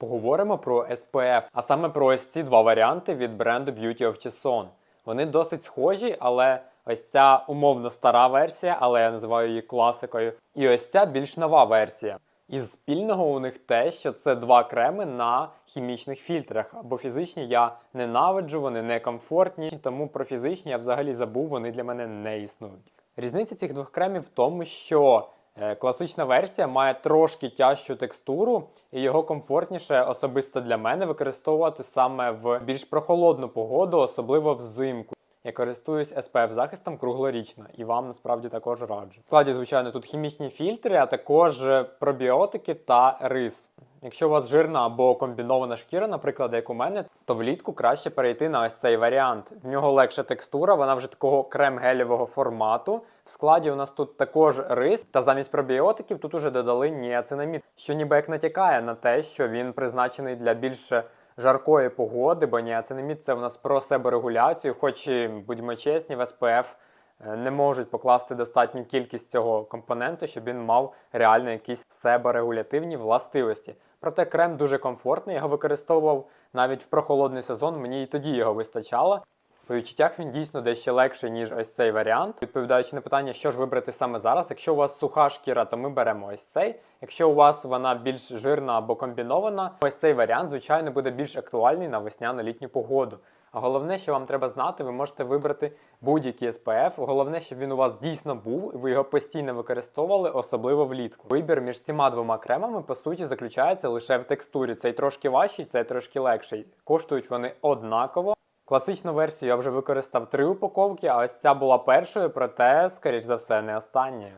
Поговоримо про SPF, а саме про ось ці два варіанти від бренду Beauty of Chison. Вони досить схожі, але ось ця умовно стара версія, але я називаю її класикою. І ось ця більш нова версія. Із спільного у них те, що це два креми на хімічних фільтрах. Бо фізичні я ненавиджу, вони некомфортні, тому про фізичні я взагалі забув, вони для мене не існують. Різниця цих двох кремів в тому, що класична версія має трошки тяжчу текстуру, і його комфортніше особисто для мене використовувати саме в більш прохолодну погоду, особливо взимку. Я користуюсь SPF захистом круглорічно і вам насправді також раджу. В складі, звичайно, тут хімічні фільтри, а також е, пробіотики та рис. Якщо у вас жирна або комбінована шкіра, наприклад, як у мене, то влітку краще перейти на ось цей варіант. В нього легша текстура, вона вже такого крем-гелєвого формату. В складі у нас тут також рис, та замість пробіотиків тут уже додали ніацинамід, що ніби як натякає на те, що він призначений для більш жаркої погоди, бо ніацинамід це у нас про себорегуляцію, хоч і, будьмо чесні, в SPF е, не можуть покласти достатню кількість цього компоненту, щоб він мав реально якісь себорегулятивні властивості. Проте крем дуже комфортний, його використовував навіть в прохолодний сезон, мені і тоді його вистачало. По відчуттях він дійсно дещо легший, ніж ось цей варіант. Відповідаючи на питання, що ж вибрати саме зараз. Якщо у вас суха шкіра, то ми беремо ось цей. Якщо у вас вона більш жирна або комбінована, ось цей варіант, звичайно, буде більш актуальний на весняно-літню погоду. Головне, що вам треба знати, ви можете вибрати будь-який SPF. Головне, щоб він у вас дійсно був, і ви його постійно використовували, особливо влітку. Вибір між цими двома кремами, по суті, заключається лише в текстурі. Цей трошки важчий, цей трошки легший. Коштують вони однаково. Класичну версію я вже використав три упаковки, а ось ця була першою, проте, скоріш за все, не останньою.